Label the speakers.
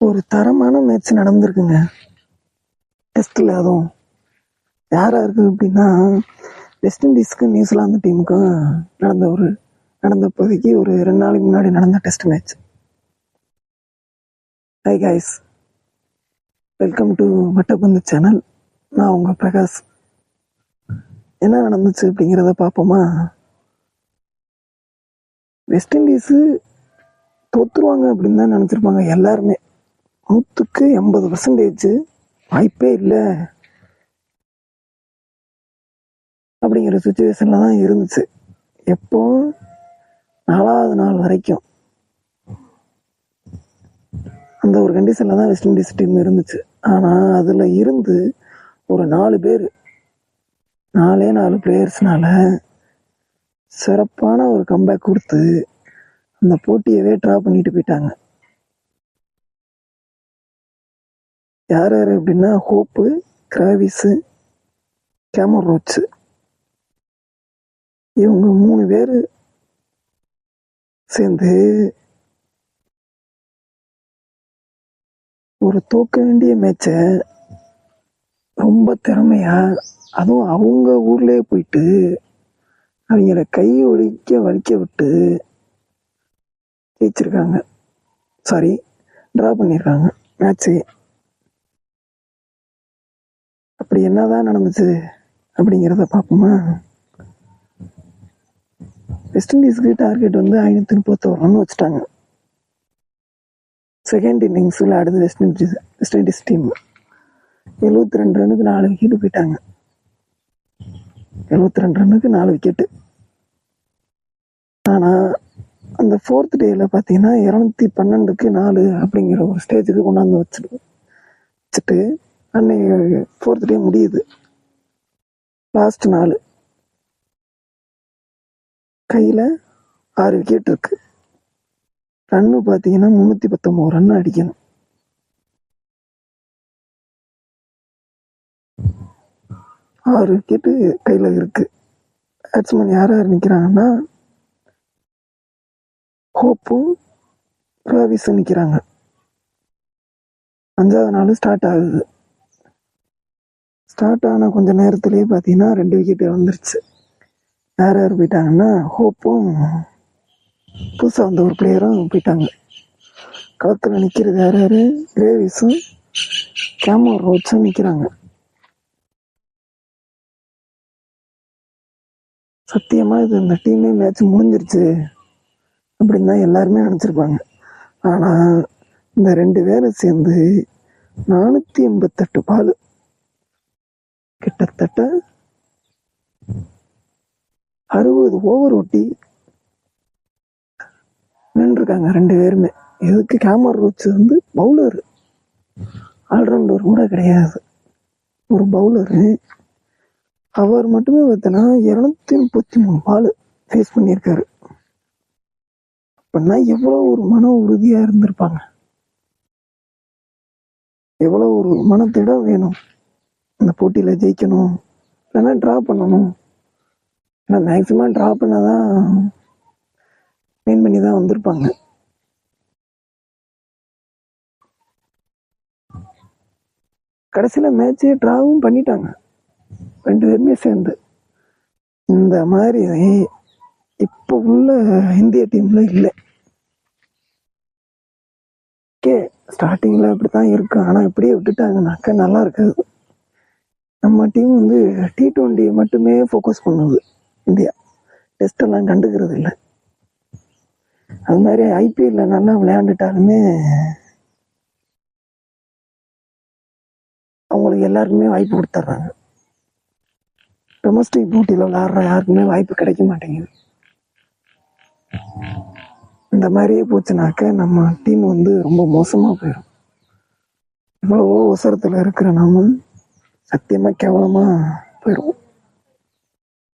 Speaker 1: ஒரு தரமான மேட்ச் நடந்திருக்குங்க. டெஸ்ட்டில் அதுவும். யார் யாருக்கு அப்படின்னா வெஸ்ட் இண்டீஸ்க்கு நியூசிலாந்து டீமுக்கும் நடந்த ஒரு நடந்த இப்போதைக்கு ஒரு ரெண்டு நாளைக்கு முன்னாடி நடந்த test match hi guys welcome to மட்டப்பந்து channel நான் உங்கள் பிரகாஷ். என்ன நடந்துச்சு அப்படிங்கிறத பார்ப்போமா? வெஸ்ட் இண்டீஸு தோத்துருவாங்க அப்படின்னு தான் நினச்சிருப்பாங்க எல்லாருமே. நூற்றுக்கு எண்பது பர்சன்டேஜ் வாய்ப்பே இல்லை. அப்படிங்கிற சுச்சுவேஷனில் தான் இருந்துச்சு. எப்போ? நாலாவது நாள் வரைக்கும். அந்த ஒரு கண்டிஷனில் தான் வெஸ்ட் இண்டீஸ் டீம் இருந்துச்சு. ஆனால் அதில் இருந்து ஒரு நாலு பேர் நாலே நாலு பிளேயர்ஸ்னால சிறப்பான ஒரு கம்பேக் கொடுத்து அந்த போட்டியவே ட்ரா பண்ணிட்டு போயிட்டாங்க. யார் யார் அப்படின்னா ஹோப்பு கிராவிஸு கேமர் ரோச்சு இவங்க மூணு பேர் சேர்ந்து ஒரு தோக்க வேண்டிய மேட்சை ரொம்ப திறமையா அதுவும் அவங்க ஊர்லயே போயிட்டு அவங்கள கை ஒழிக்க வலிக்க விட்டு ஜெயிச்சிருக்காங்க. சாரி ட்ரா பண்ணியிருக்காங்க மேட்ச்சு அப்படி என்னதான் நடந்துச்சு அப்படிங்கிறத பார்ப்போமா? வெஸ்ட் இண்டீஸ்க்கு டார்கெட் வந்து ஐநூற்றி முப்பத்தோரு ரன் வச்சுட்டாங்க. செகண்ட் இன்னிங்ஸில் அடுத்து West Indies West Indies team எழுபத்தி ரெண்டு ரன்னுக்கு நாலு விக்கெட்டு போயிட்டாங்க. எழுபத்தி ரெண்டு ரன்னுக்கு நாலு விக்கெட்டு ஆனால் அந்த ஃபோர்த் டேயில் பார்த்தீங்கன்னா இரநூத்தி பன்னெண்டுக்கு நாலு அப்படிங்கிற ஒரு ஸ்டேஜுக்கு கொண்டாந்து வச்சுட்டு வச்சுட்டு அன்னைக்கு ஃபோர்த் டே முடியுது. லாஸ்ட் நாள். கையில் ஆறு விக்கெட் இருக்கு. ரன்னு பார்த்தீங்கன்னா முந்நூற்றி பத்தொம்போது ரன் அடிக்கணும். ஆறு விக்கெட்டு கையில் இருக்கு. பேட்ஸ்மேன் யார் யார் நிற்கிறாங்கன்னா ஹோப்பும் ராவிஸும் நிற்கிறாங்க அஞ்சாவது நாள் ஸ்டார்ட் ஆகுது. ஸ்டார்ட் ஆன கொஞ்ச நேரத்துலேயே பார்த்தீங்கன்னா ரெண்டு விக்கெட் வந்துருச்சு. யார் யார் போயிட்டாங்கன்னா ஹோப்பும் புதுசாக வந்த ஒரு பிளேயரும் போயிட்டாங்க. களத்தில் நிற்கிறது யார் யார்? கிரேவிஸும் கேமர் ரோட்ஸும் நிற்கிறாங்க சத்தியமாக இது இந்த டீமே மேட்ச் முடிஞ்சிருச்சு அப்படின்னு தான் எல்லாருமே நினச்சிருப்பாங்க. ஆனால் இந்த ரெண்டு பேரை சேர்ந்து நானூற்றி எண்பத்தெட்டு பால். கிட்டத்தட்ட அறுபது ஓவர் ஒட்டி நின்றுருக்காங்க ரெண்டு பேருமே. எதுக்கு கேமரா ரோட்ஸ் வந்து பவுலர் ஆல்ரவுண்டர் கூட கிடையாது. ஒரு பவுலரு அவர் மட்டுமே பார்த்தோன்னா இரநூத்தி முப்பத்தி மூணு பால் ஃபேஸ் பண்ணியிருக்காரு. அப்படின்னா எவ்வளோ ஒரு மன உறுதியாக இருந்திருப்பாங்க. எவ்வளோ ஒரு மனத்திடம் வேணும். இந்த போட்டியில் ஜெயிக்கணும். இல்லைன்னா ட்ரா பண்ணணும். ஏன்னா மேக்ஸிமம் ட்ரா பண்ணால் தான் மெயின் பண்ணி தான் வந்திருப்பாங்க கடைசியில் மேட்ச்சு ட்ராவும் பண்ணிட்டாங்க. ரெண்டு பேருமே சேர்ந்து. இந்த மாதிரி இப்போ உள்ள இந்திய டீமில் இல்லை. ஓகே ஸ்டார்டிங்கில் அப்படி தான் இருக்கும் ஆனால் இப்படியே விட்டுட்டாங்கனாக்கா நல்லா இருக்காது. நம்ம டீம் வந்து டி ட்வெண்ட்டி மட்டுமே ஃபோக்கஸ் பண்ணுது இந்தியா. டெஸ்ட் எல்லாம் கண்டுக்கிறது இல்லை. அது மாதிரி ஐபிஎல்ல நல்லா விளையாண்டுட்டாலுமே அவங்களுக்கு எல்லாருக்குமே வாய்ப்பு கொடுத்துட்றாங்க டொமஸ்டிக் போட்டியில் விளையாடுற யாருக்குமே வாய்ப்பு கிடைக்க மாட்டேங்குது. இந்த மாதிரியே போச்சுனாக்க நம்ம டீம் வந்து ரொம்ப மோசமாக போயிடும் இவ்வளோ அவசரத்தில் இருக்கிற நாமும் சத்தியமாக கேவலமாக போயிடும்